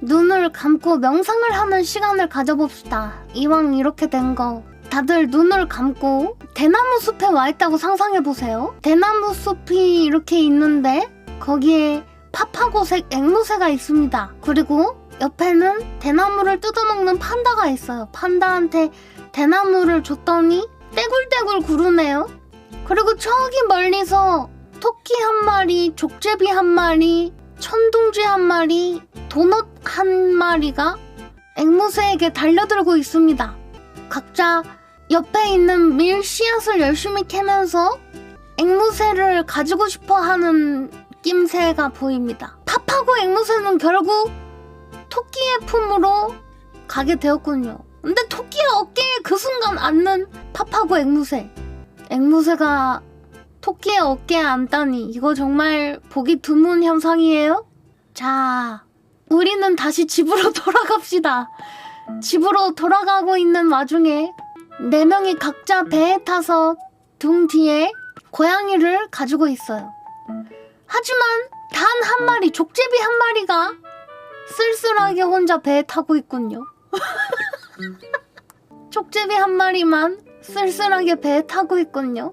눈을 감고 명상을 하는 시간을 가져봅시다. 이왕 이렇게 된 거. 다들 눈을 감고 대나무 숲에 와 있다고 상상해 보세요. 대나무 숲이 이렇게 있는데 거기에 파파고색 앵무새가 있습니다. 그리고 옆에는 대나무를 뜯어먹는 판다가 있어요. 판다한테 대나무를 줬더니 떼굴떼굴 구르네요. 그리고 저기 멀리서 토끼 한 마리, 족제비 한 마리, 천둥쥐 한 마리, 도넛 한 마리가 앵무새에게 달려들고 있습니다. 각자 옆에 있는 밀 씨앗을 열심히 캐면서 앵무새를 가지고 싶어 하는 낌새가 보입니다. 팝하고 앵무새는 결국 토끼의 품으로 가게 되었군요. 근데 토끼의 어깨에 그 순간 앉는 팝하고 앵무새. 앵무새가 토끼의 어깨에 앉다니 이거 정말 보기 드문 현상이에요? 자, 우리는 다시 집으로 돌아갑시다. 집으로 돌아가고 있는 와중에 네 명이 각자 배에 타서 등 뒤에 고양이를 가지고 있어요. 하지만 단 한 마리, 족제비 한 마리가 쓸쓸하게 혼자 배에 타고 있군요. 족제비 한 마리만 쓸쓸하게 배에 타고 있군요.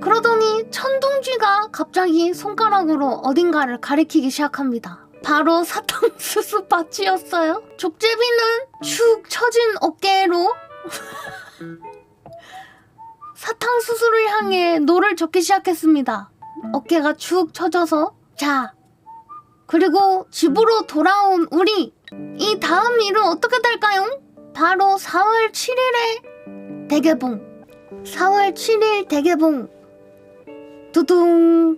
그러더니 천둥쥐가 갑자기 손가락으로 어딘가를 가리키기 시작합니다. 바로 사탕수수 밭이었어요. 족제비는 축 처진 어깨로 사탕수수를 향해 노를 젓기 시작했습니다. 어깨가 축 처져서 자 그리고 집으로 돌아온 우리 이 다음 일은 어떻게 될까요? 바로 4월 7일에 대개봉 4월 7일 대개봉 두둥